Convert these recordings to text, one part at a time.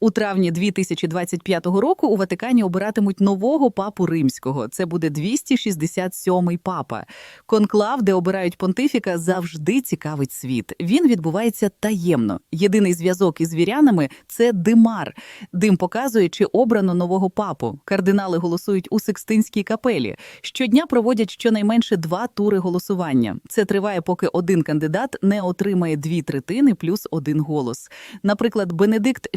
У травні 2025 року у Ватикані обиратимуть нового папу римського. Це буде 267-й папа. Конклав, де обирають понтифіка, завжди цікавить світ. Він відбувається таємно. Єдиний зв'язок із вірянами – це димар. Дим показує, чи обрано нового папу. Кардинали голосують у Секстинській капелі. Щодня проводять щонайменше два тури голосування. Це триває, поки один кандидат не отримає дві третини плюс один голос. Наприклад, Бенедикт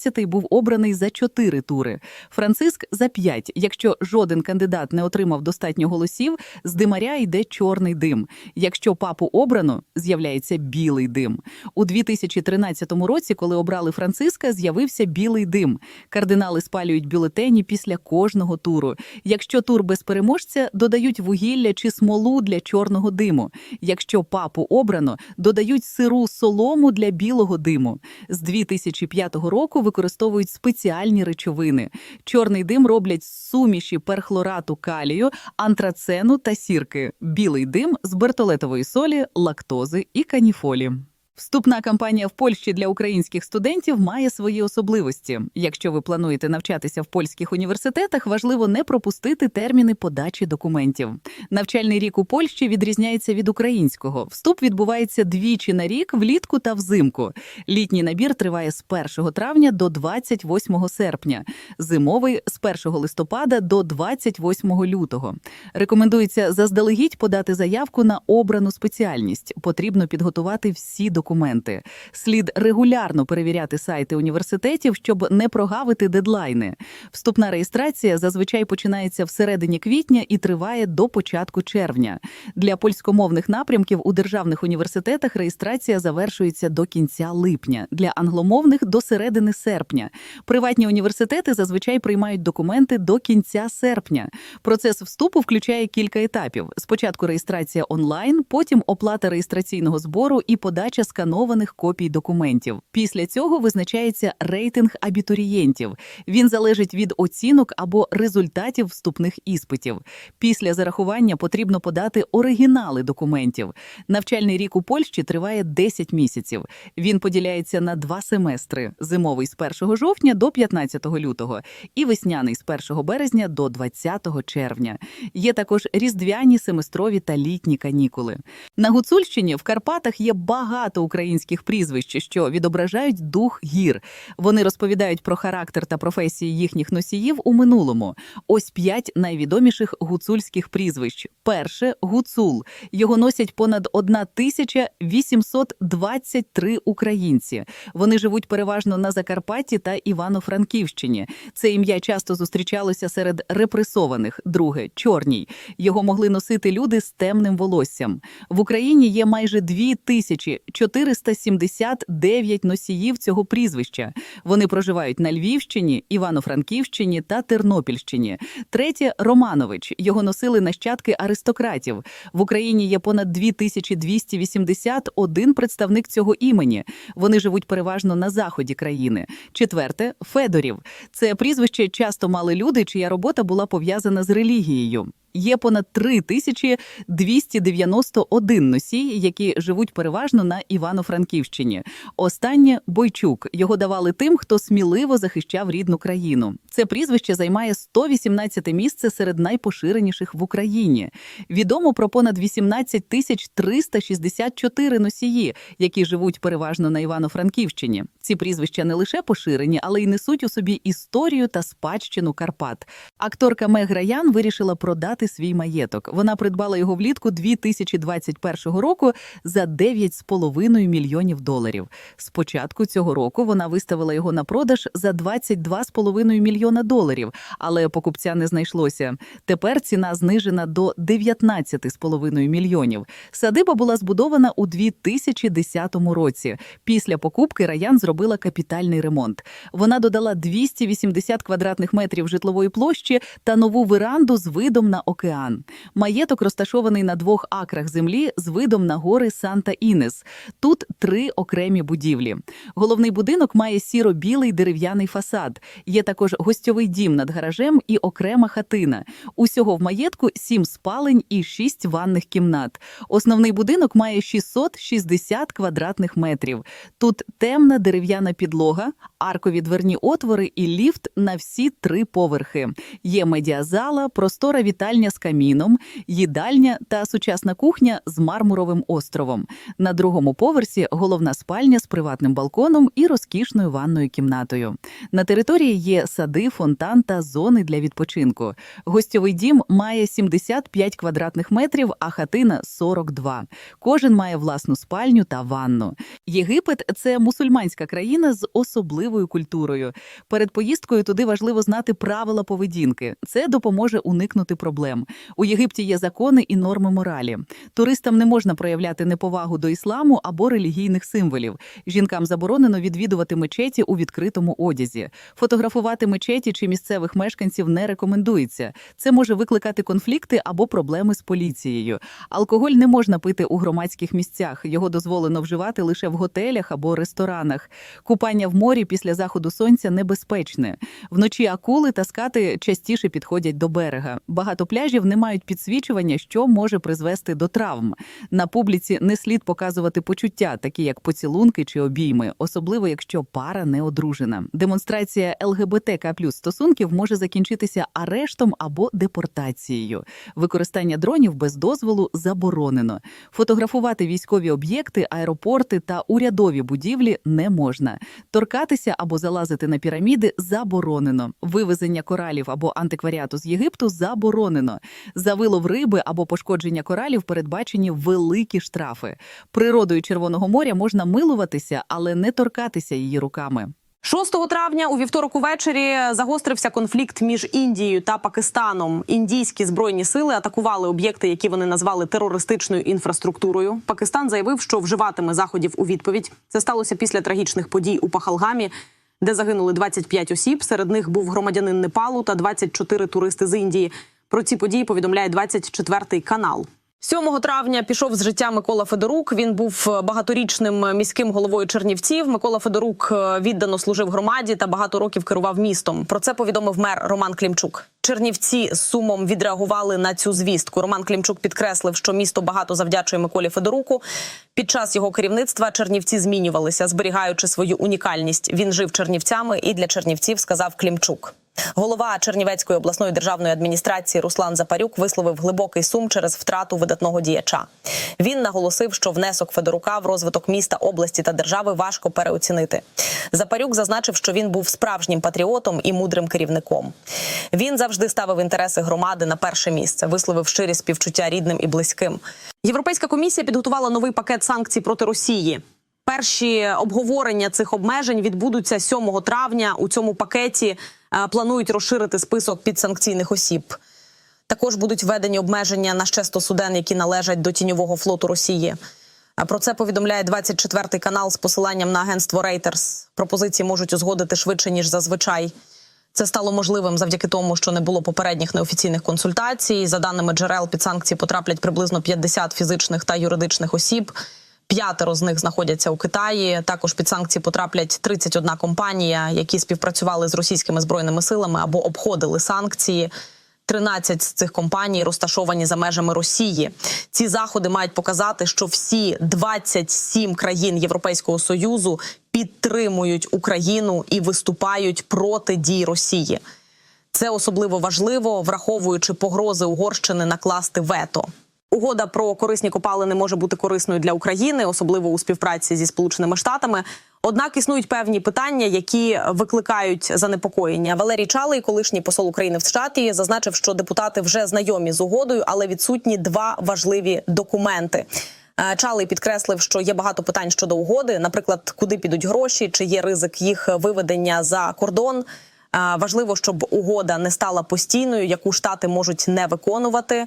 XVI був обраний за чотири тури, Франциск за п'ять. Якщо жоден кандидат не отримав достатньо голосів, з димаря йде чорний дим. Якщо папу обрано, з'являється білий дим. У 2013 році, коли обрали Франциска, з'явився білий дим. Кардинали спалюють бюлетені після кожного туру. Якщо тур без переможця, додають вугілля чи смолу для чорного диму. Якщо папу обрано, додають сиру солому для білого диму. З 2005 року використовують спеціальні речовини. Чорний дим роблять з суміші перхлорату калію, антрацену та сірки. Білий дим з бертолетової солі, лактози і каніфолі. Вступна кампанія в Польщі для українських студентів має свої особливості. Якщо ви плануєте навчатися в польських університетах, важливо не пропустити терміни подачі документів. Навчальний рік у Польщі відрізняється від українського. Вступ відбувається двічі на рік влітку та взимку. Літній набір триває з 1 травня до 28 серпня, зимовий з 1 листопада до 28 лютого. Рекомендується заздалегідь подати заявку на обрану спеціальність. Потрібно підготувати всі документи. Слід регулярно перевіряти сайти університетів, щоб не прогавити дедлайни. Вступна реєстрація зазвичай починається всередині квітня і триває до початку червня. Для польськомовних напрямків у державних університетах реєстрація завершується до кінця липня, для англомовних до середини серпня. Приватні університети зазвичай приймають документи до кінця серпня. Процес вступу включає кілька етапів: спочатку реєстрація онлайн, потім оплата реєстраційного збору і подача сканованих копій документів. Після цього визначається рейтинг абітурієнтів. Він залежить від оцінок або результатів вступних іспитів. Після зарахування потрібно подати оригінали документів. Навчальний рік у Польщі триває 10 місяців. Він поділяється на два семестри: зимовий з 1 жовтня до 15 лютого і весняний з 1 березня до 20 червня. Є також різдвяні, семестрові та літні канікули. На Гуцульщині в Карпатах є багато українських прізвищ, що відображають дух гір. Вони розповідають про характер та професії їхніх носіїв у минулому. Ось п'ять найвідоміших гуцульських прізвищ. Перше гуцул. Його носять понад 1823 українці. Вони живуть переважно на Закарпатті та Івано-Франківщині. Це ім'я часто зустрічалося серед репресованих. Друге чорній. Його могли носити люди з темним волоссям. В Україні є майже 2479 носіїв цього прізвища. Вони проживають на Львівщині, Івано-Франківщині та Тернопільщині. Третє Романович. Його носили нащадки аристократів. В Україні є понад 2281 представник цього імені. Вони живуть переважно на заході країни. Четверте Федорів. Це прізвище часто мали люди, чия робота була пов'язана з релігією. Є понад 3291 носій, які живуть переважно на Івано-Франківщині. Останнє Бойчук. Його давали тим, хто сміливо захищав рідну країну. Це прізвище займає 118 місце серед найпоширеніших в Україні. Відомо про понад 18 тисяч 364 носії, які живуть переважно на Івано-Франківщині. Ці прізвища не лише поширені, але й несуть у собі історію та спадщину Карпат. Акторка Мег Раян вирішила продати свій маєток. Вона придбала його влітку 2021 року за 9,5 мільйонів доларів. Спочатку цього року вона виставила його на продаж за 22,5 мільйона доларів, але покупця не знайшлося. Тепер ціна знижена до 19,5 мільйонів. Садиба була збудована у 2010 році. Після покупки Раян зробила капітальний ремонт. Вона додала 280 квадратних метрів житлової площі та нову веранду з видом на океан. Маєток розташований на двох акрах землі з видом на гори Санта-Інес. Тут три окремі будівлі. Головний будинок має сіро-білий дерев'яний фасад. Є також гостьовий дім над гаражем і окрема хатина. Усього в маєтку сім спалень і шість ванних кімнат. Основний будинок має 660 квадратних метрів. Тут темна дерев'яна підлога, аркові дверні отвори і ліфт на всі три поверхи. Є медіазала, простора вітальня з каміном, їдальня та сучасна кухня з мармуровим островом. На другому поверсі головна спальня з приватним балконом і розкішною ванною кімнатою. На території є сади, фонтан та зони для відпочинку. Гостьовий дім має 75 квадратних метрів, а хатина 42. Кожен має власну спальню та ванну. Єгипет це мусульманська країна з особливою культурою. Перед поїздкою туди важливо знати правила поведінки. Це допоможе уникнути проблем. У Єгипті є закони і норми моралі. Туристам не можна проявляти неповагу до ісламу або релігійних символів. Жінкам заборонено відвідувати мечеті у відкритому одязі. Фотографувати мечеті чи місцевих мешканців не рекомендується. Це може викликати конфлікти або проблеми з поліцією. Алкоголь не можна пити у громадських місцях. Його дозволено вживати лише в готелях або ресторанах. Купання в морі після заходу сонця небезпечне. Вночі акули та скати частіше підходять до берега. Багато пляжів не мають підсвічування, що може призвести до травм. На публіці не слід показувати почуття, такі як поцілунки чи обійми, особливо якщо пара не одружена. Демонстрація ЛГБТК плюс стосунків може закінчитися арештом або депортацією. Використання дронів без дозволу заборонено. Фотографувати військові об'єкти, аеропорти та урядові будівлі не можна. Торкатися або залазити на піраміди заборонено. Вивезення коралів або антикваріату з Єгипту заборонено. За вилов риби або пошкодження коралів передбачені великі штрафи. Природою Червоного моря можна милуватися, але не торкатися її руками. 6 травня у вівторок увечері загострився конфлікт між Індією та Пакистаном. Індійські збройні сили атакували об'єкти, які вони назвали терористичною інфраструктурою. Пакистан заявив, що вживатиме заходів у відповідь. Це сталося після трагічних подій у Пахалгамі, де загинули 25 осіб. Серед них був громадянин Непалу та 24 туристи з Індії. Про ці події повідомляє 24-й канал. 7 травня пішов з життя Микола Федорук. Він був багаторічним міським головою Чернівців. Микола Федорук е, віддано служив громаді та багато років керував містом. Про це повідомив мер Роман Клімчук. Чернівці з сумом відреагували на цю звістку. Роман Клімчук підкреслив, що місто багато завдячує Миколі Федоруку. Під час його керівництва Чернівці змінювалися, зберігаючи свою унікальність. Він жив Чернівцями і для Чернівців сказав Клімчук. Голова Чернівецької обласної державної адміністрації Руслан Запарюк висловив глибокий сум через втрату видатного діяча. Він наголосив, що внесок Федорука в розвиток міста, області та держави важко переоцінити. Запарюк зазначив, що він був справжнім патріотом і мудрим керівником. Він завжди ставив інтереси громади на перше місце, висловив щирі співчуття рідним і близьким. Європейська комісія підготувала новий пакет санкцій проти Росії. Перші обговорення цих обмежень відбудуться 7 травня. У цьому пакеті е, планують розширити список підсанкційних осіб. Також будуть введені обмеження на 100 суден, які належать до тіньового флоту Росії. Про це повідомляє 24-й канал з посиланням на агентство Reuters. Пропозиції можуть узгодити швидше ніж зазвичай. Це стало можливим завдяки тому, що не було попередніх неофіційних консультацій. За даними джерел, під санкції потраплять приблизно 50 фізичних та юридичних осіб. П'ятеро з них знаходяться у Китаї. Також під санкції потраплять 31 компанія, які співпрацювали з російськими збройними силами або обходили санкції. 13 з цих компаній розташовані за межами Росії. Ці заходи мають показати, що всі 27 країн Європейського союзу підтримують Україну і виступають проти дій Росії. Це особливо важливо, враховуючи погрози Угорщини накласти вето. Угода про корисні копалини може бути корисною для України, особливо у співпраці зі Сполученими Штатами. Однак існують певні питання, які викликають занепокоєння. Валерій Чалий, колишній посол України в штаті, зазначив, що депутати вже знайомі з угодою, але відсутні два важливі документи. Е, Чалий підкреслив, що є багато питань щодо угоди, наприклад, куди підуть гроші, чи є ризик їх виведення за кордон. Е, Важливо, щоб угода не стала постійною, яку штати можуть не виконувати.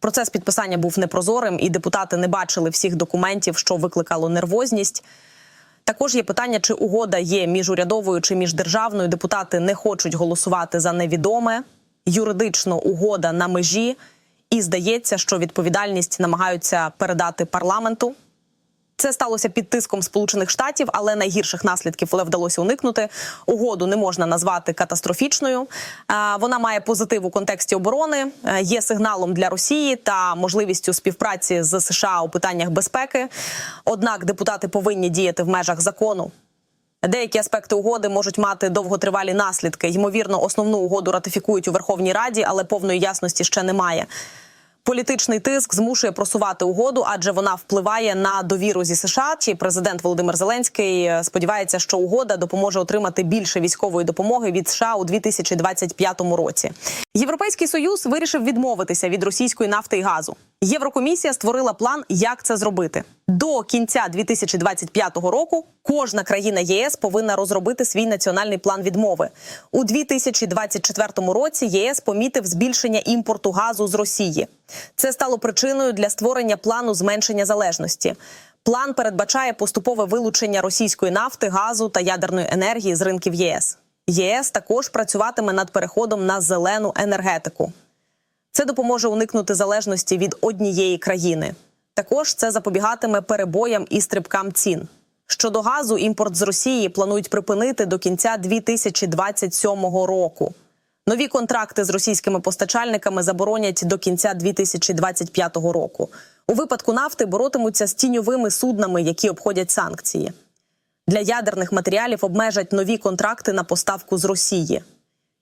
Процес підписання був непрозорим, і депутати не бачили всіх документів, що викликало нервозність. Також є питання, чи угода є міжурядовою чи міждержавною. Депутати не хочуть голосувати за невідоме. юридично угода на межі, і здається, що відповідальність намагаються передати парламенту. Це сталося під тиском Сполучених Штатів, але найгірших наслідків але вдалося уникнути. Угоду не можна назвати катастрофічною. Вона має позитив у контексті оборони, е, є сигналом для Росії та можливістю співпраці з США у питаннях безпеки. Однак депутати повинні діяти в межах закону. Деякі аспекти угоди можуть мати довготривалі наслідки. Ймовірно, основну угоду ратифікують у Верховній Раді, але повної ясності ще немає. Політичний тиск змушує просувати угоду, адже вона впливає на довіру зі США. Чи президент Володимир Зеленський е, сподівається, що угода допоможе отримати більше військової допомоги від США у 2025 році. Європейський союз вирішив відмовитися від російської нафти і газу. Єврокомісія створила план, як це зробити. До кінця 2025 року кожна країна ЄС повинна розробити свій національний план відмови. У 2024 році ЄС помітив збільшення імпорту газу з Росії. Це стало причиною для створення плану зменшення залежності. План передбачає поступове вилучення російської нафти, газу та ядерної енергії з ринків ЄС. ЄС також працюватиме над переходом на зелену енергетику. Це допоможе уникнути залежності від однієї країни. Також це запобігатиме перебоям і стрибкам цін. Щодо газу, імпорт з Росії планують припинити до кінця 2027 року. Нові контракти з російськими постачальниками заборонять до кінця 2025 року. У випадку нафти боротимуться з тіньовими суднами, які обходять санкції. Для ядерних матеріалів обмежать нові контракти на поставку з Росії.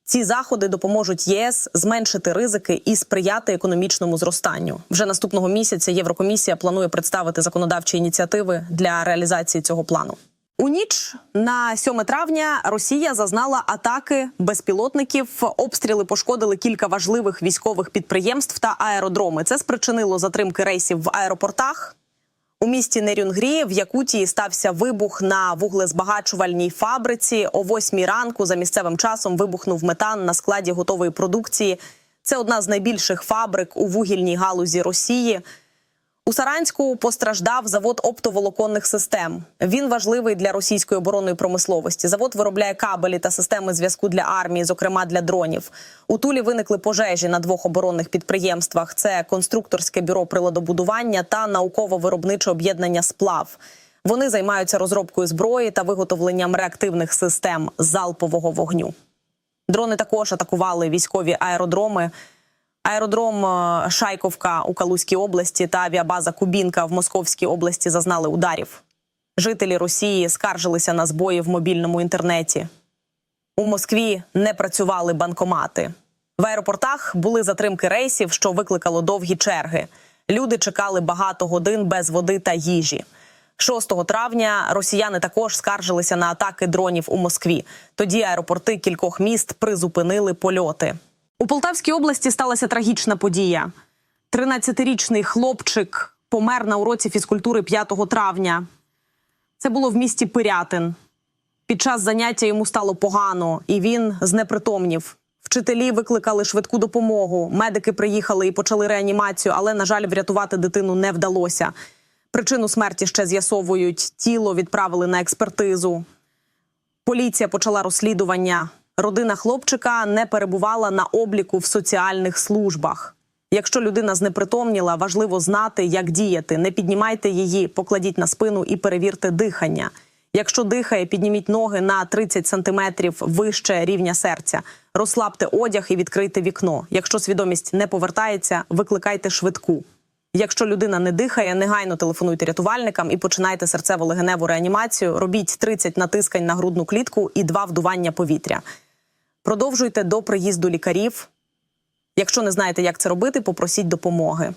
Ці заходи допоможуть ЄС зменшити ризики і сприяти економічному зростанню. Вже наступного місяця Єврокомісія планує представити законодавчі ініціативи для реалізації цього плану. У ніч на 7 травня Росія зазнала атаки безпілотників. Обстріли пошкодили кілька важливих військових підприємств та аеродроми. Це спричинило затримки рейсів в аеропортах. У місті Нерюнгрі в Якутії стався вибух на вуглезбагачувальній фабриці. О 8 ранку за місцевим часом вибухнув метан на складі готової продукції. Це одна з найбільших фабрик у вугільній галузі Росії. У Саранську постраждав завод оптоволоконних систем. Він важливий для російської оборонної промисловості. Завод виробляє кабелі та системи зв'язку для армії, зокрема для дронів. У Тулі виникли пожежі на двох оборонних підприємствах: це конструкторське бюро приладобудування та науково-виробниче об'єднання сплав. Вони займаються розробкою зброї та виготовленням реактивних систем залпового вогню. Дрони також атакували військові аеродроми. Аеродром е, Шайковка у Калузькій області та авіабаза Кубінка в Московській області зазнали ударів. Жителі Росії скаржилися на збої в мобільному інтернеті. У Москві не працювали банкомати. В аеропортах були затримки рейсів, що викликало довгі черги. Люди чекали багато годин без води та їжі. 6 травня росіяни також скаржилися на атаки дронів у Москві. Тоді аеропорти кількох міст призупинили польоти. У Полтавській області сталася трагічна подія. 13-річний хлопчик помер на уроці фізкультури 5 травня. Це було в місті Пирятин. Під час заняття йому стало погано, і він знепритомнів. Вчителі викликали швидку допомогу. Медики приїхали і почали реанімацію, але, на жаль, врятувати дитину не вдалося. Причину смерті ще з'ясовують. Тіло відправили на експертизу. Поліція почала розслідування. Родина хлопчика не перебувала на обліку в соціальних службах. Якщо людина знепритомніла, важливо знати, як діяти. Не піднімайте її, покладіть на спину і перевірте дихання. Якщо дихає, підніміть ноги на 30 сантиметрів вище рівня серця. Розслабте одяг і відкрийте вікно. Якщо свідомість не повертається, викликайте швидку. Якщо людина не дихає, негайно телефонуйте рятувальникам і починайте серцево-легеневу реанімацію. Робіть 30 натискань на грудну клітку і 2 вдування повітря. Продовжуйте до приїзду лікарів. Якщо не знаєте, як це робити, попросіть допомоги.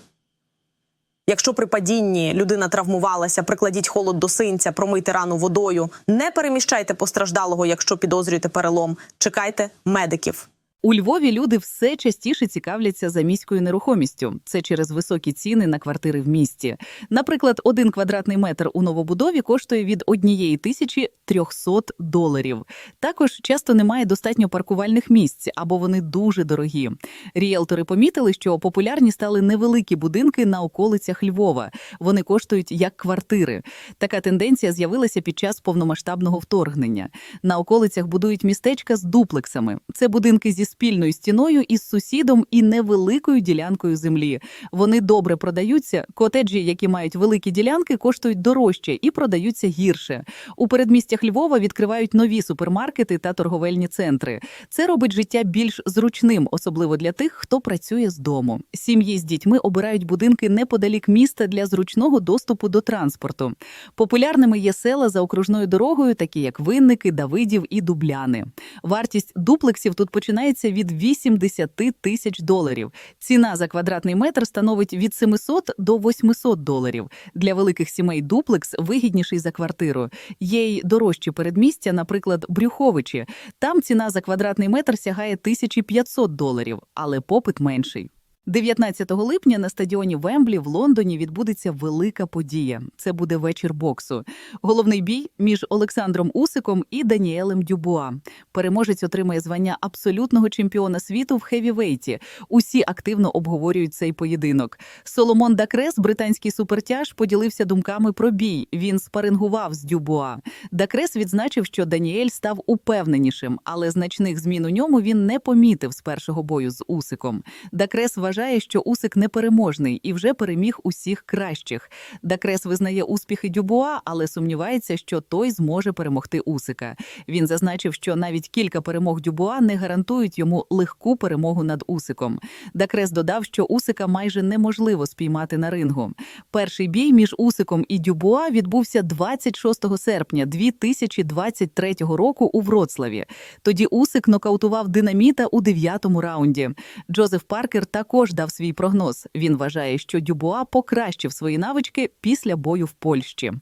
Якщо при падінні людина травмувалася, прикладіть холод до синця, промийте рану водою. Не переміщайте постраждалого, якщо підозрюєте перелом. Чекайте медиків. У Львові люди все частіше цікавляться за міською нерухомістю. Це через високі ціни на квартири в місті. Наприклад, один квадратний метр у новобудові коштує від однієї тисячі 300 доларів. Також часто немає достатньо паркувальних місць або вони дуже дорогі. Ріелтори помітили, що популярні стали невеликі будинки на околицях Львова. Вони коштують як квартири. Така тенденція з'явилася під час повномасштабного вторгнення. На околицях будують містечка з дуплексами. Це будинки зі спільною стіною із сусідом і невеликою ділянкою землі. Вони добре продаються. Котеджі, які мають великі ділянки, коштують дорожче і продаються гірше. У передмістях Львова відкривають нові супермаркети та торговельні центри. Це робить життя більш зручним, особливо для тих, хто працює з дому. Сім'ї з дітьми обирають будинки неподалік міста для зручного доступу до транспорту. Популярними є села за окружною дорогою, такі як Винники, Давидів і Дубляни. Вартість дуплексів тут починається від 80 тисяч доларів. Ціна за квадратний метр становить від 700 до 800 доларів. Для великих сімей дуплекс вигідніший за квартиру. Є й дорожчі передмістя, наприклад, Брюховичі. Там ціна за квадратний метр сягає 1500 доларів, але попит менший. 19 липня на стадіоні Вемблі в Лондоні відбудеться велика подія. Це буде вечір боксу. Головний бій між Олександром Усиком і Даніелем Дюбуа. Переможець отримає звання абсолютного чемпіона світу в хевівейті. Усі активно обговорюють цей поєдинок. Соломон Дакрес, британський супертяж, поділився думками про бій. Він спарингував з Дюбуа. Дакрес відзначив, що Даніель став упевненішим, але значних змін у ньому він не помітив з першого бою з Усиком. Дакрес вважає, що Усик непереможний і вже переміг усіх кращих. Дакрес визнає успіхи Дюбуа, але сумнівається, що той зможе перемогти Усика. Він зазначив, що навіть кілька перемог Дюбуа не гарантують йому легку перемогу над Усиком. Дакрес додав, що Усика майже неможливо спіймати на рингу. Перший бій між Усиком і Дюбуа відбувся 26 серпня 2023 року у Вроцлаві. Тоді Усик нокаутував динаміта у дев'ятому раунді. Джозеф Паркер також дав свій прогноз. Він вважає, що Дюбуа покращив свої навички після бою в Польщі.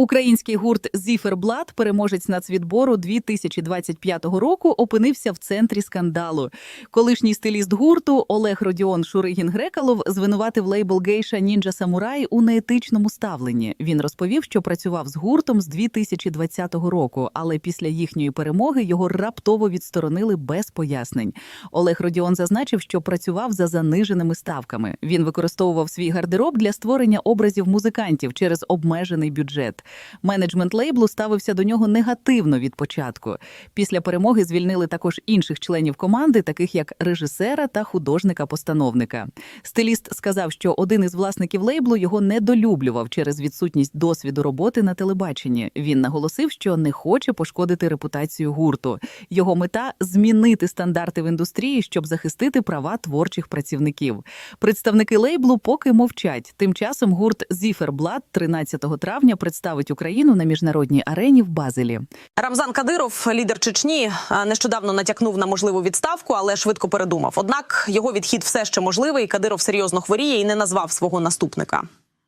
Український гурт Зіферблат, переможець нацвідбору 2025 року, опинився в центрі скандалу. Колишній стиліст гурту Олег Родіон Шуригін Грекалов звинуватив лейбл гейша Нінджа Самурай у неетичному ставленні. Він розповів, що працював з гуртом з 2020 року, але після їхньої перемоги його раптово відсторонили без пояснень. Олег Родіон зазначив, що працював за заниженими ставками. Він використовував свій гардероб для створення образів музикантів через обмежений бюджет. Менеджмент лейблу ставився до нього негативно від початку. Після перемоги звільнили також інших членів команди, таких як режисера та художника-постановника. Стиліст сказав, що один із власників лейблу його недолюблював через відсутність досвіду роботи на телебаченні. Він наголосив, що не хоче пошкодити репутацію гурту. Його мета змінити стандарти в індустрії, щоб захистити права творчих працівників. Представники лейблу поки мовчать. Тим часом гурт Зіферблат 13 травня представить Україну на міжнародній арені в Базелі. Рамзан Кадиров, лідер Чечні, е, нещодавно натякнув на можливу відставку, але швидко передумав. Однак його відхід все ще можливий. Кадиров серйозно хворіє і не назвав свого наступника.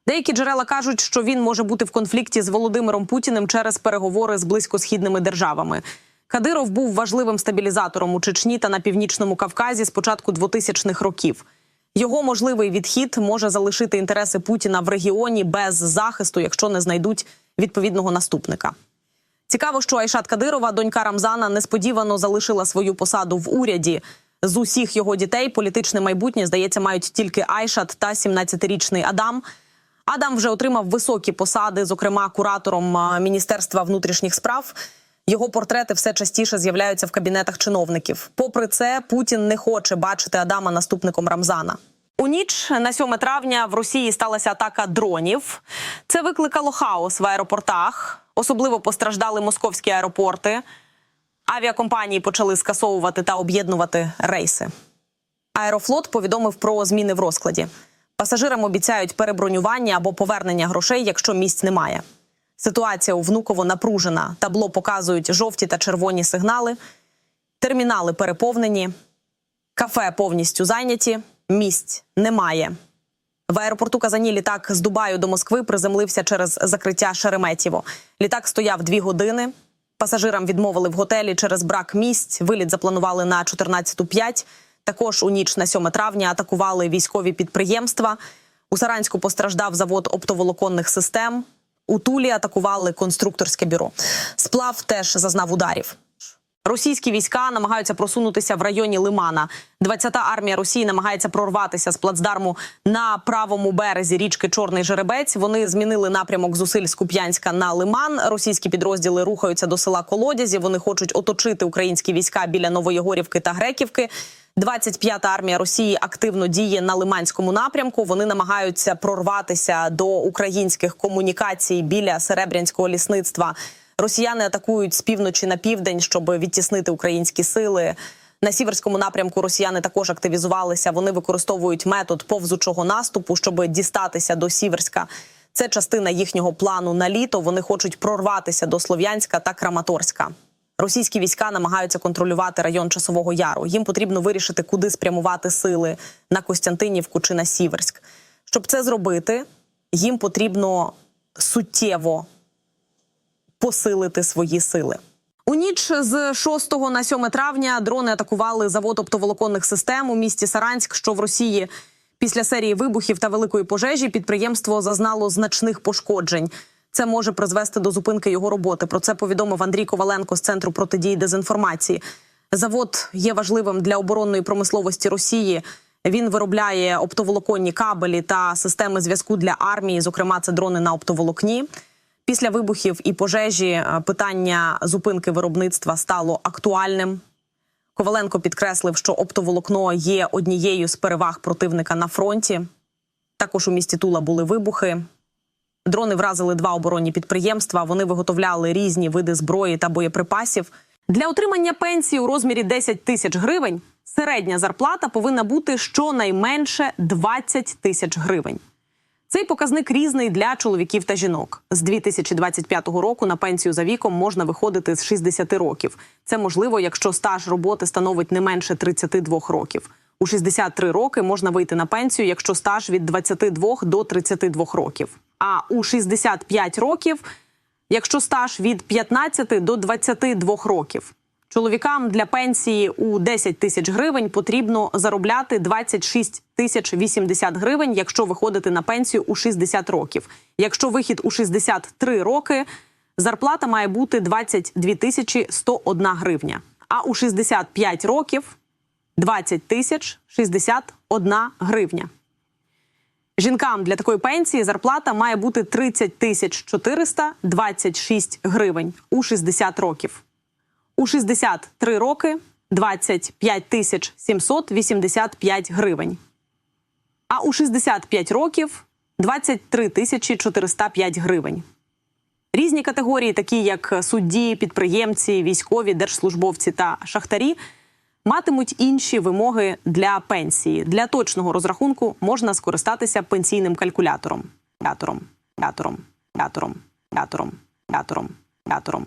Деякі джерела кажуть, що він може бути в конфлікті з Володимиром Путіним через переговори з близькосхідними державами. Кадиров був важливим стабілізатором у Чечні та на північному Кавказі з початку 2000-х років. Його можливий відхід може залишити інтереси Путіна в регіоні без захисту, якщо не знайдуть відповідного наступника. Цікаво, що Айшат Кадирова, донька Рамзана, несподівано залишила свою посаду в уряді. З усіх його дітей політичне майбутнє, здається, мають тільки Айшат та 17-річний Адам. Адам вже отримав високі посади, зокрема куратором Міністерства внутрішніх справ. Його портрети все частіше з'являються в кабінетах чиновників. Попри це, Путін не хоче бачити Адама наступником Рамзана. У ніч на 7 травня в Росії сталася атака дронів. Це викликало хаос в аеропортах. Особливо постраждали московські аеропорти. Авіакомпанії почали скасовувати та об'єднувати рейси. Аерофлот повідомив про зміни в розкладі. Пасажирам обіцяють перебронювання або повернення грошей, якщо місць немає. Ситуація у Внуково напружена. Табло показують жовті та червоні сигнали. Термінали переповнені, кафе повністю зайняті, місць немає. В аеропорту Казані літак з Дубаю до Москви приземлився через закриття Шереметєво. Літак стояв дві години. Пасажирам відмовили в готелі через брак місць. Виліт запланували на 14.05. Також у ніч на 7 травня атакували військові підприємства. У Саранську постраждав завод оптоволоконних систем. У Тулі атакували конструкторське бюро. Сплав теж зазнав ударів. Російські війська намагаються просунутися в районі Лимана. 20-та армія Росії намагається прорватися з плацдарму на правому березі річки Чорний Жеребець. Вони змінили напрямок зусиль з Куп'янська на Лиман. Російські підрозділи рухаються до села Колодязі. Вони хочуть оточити українські війська біля Новоєгорівки та Греківки. 25-та армія Росії активно діє на Лиманському напрямку. Вони намагаються прорватися до українських комунікацій біля Серебрянського лісництва. Росіяни атакують з півночі на південь, щоб відтіснити українські сили. На сіверському напрямку росіяни також активізувалися. Вони використовують метод повзучого наступу, щоб дістатися до Сіверська. Це частина їхнього плану на літо. Вони хочуть прорватися до Слов'янська та Краматорська. Російські війська намагаються контролювати район Часового Яру. Їм потрібно вирішити, куди спрямувати сили на Костянтинівку чи на Сіверськ. Щоб це зробити, їм потрібно суттєво посилити свої сили. У ніч з 6 на 7 травня дрони атакували завод оптоволоконних систем у місті Саранськ, що в Росії. Після серії вибухів та великої пожежі підприємство зазнало значних пошкоджень. Це може призвести до зупинки його роботи. Про це повідомив Андрій Коваленко з центру протидії дезінформації. Завод є важливим для оборонної промисловості Росії. Він виробляє оптоволоконні кабелі та системи зв'язку для армії. Зокрема, це дрони на оптоволокні. Після вибухів і пожежі е, питання зупинки виробництва стало актуальним. Коваленко підкреслив, що оптоволокно є однією з переваг противника на фронті. Також у місті Тула були вибухи. Дрони вразили два оборонні підприємства. Вони виготовляли різні види зброї та боєприпасів. Для отримання пенсії у розмірі 10 тисяч гривень середня зарплата повинна бути щонайменше 20 тисяч гривень. Цей показник різний для чоловіків та жінок. З 2025 року на пенсію за віком можна виходити з 60 років. Це можливо, якщо стаж роботи становить не менше 32 років. У 63 роки можна вийти на пенсію, якщо стаж від 22 до 32 років. А у 65 років, якщо стаж від 15 до 22 років. Чоловікам для пенсії у 10 тисяч гривень потрібно заробляти 26 тисяч 80 гривень, якщо виходити на пенсію у 60 років. Якщо вихід у 63 роки, зарплата має бути 22 тисячі 101 гривня. А у 65 років 20 тисяч 61 гривня. Жінкам для такої пенсії зарплата має бути 30 тисяч 426 гривень у 60 років. У 63 роки 25 тисяч 785 гривень. А у 65 років 23 тисячі 405 гривень. Різні категорії, такі як судді, підприємці, військові, держслужбовці та шахтарі, матимуть інші вимоги для пенсії. Для точного розрахунку можна скористатися пенсійним калькулятором. Калькулятором, калькулятором, калькулятором, калькулятором, калькулятором, калькулятором.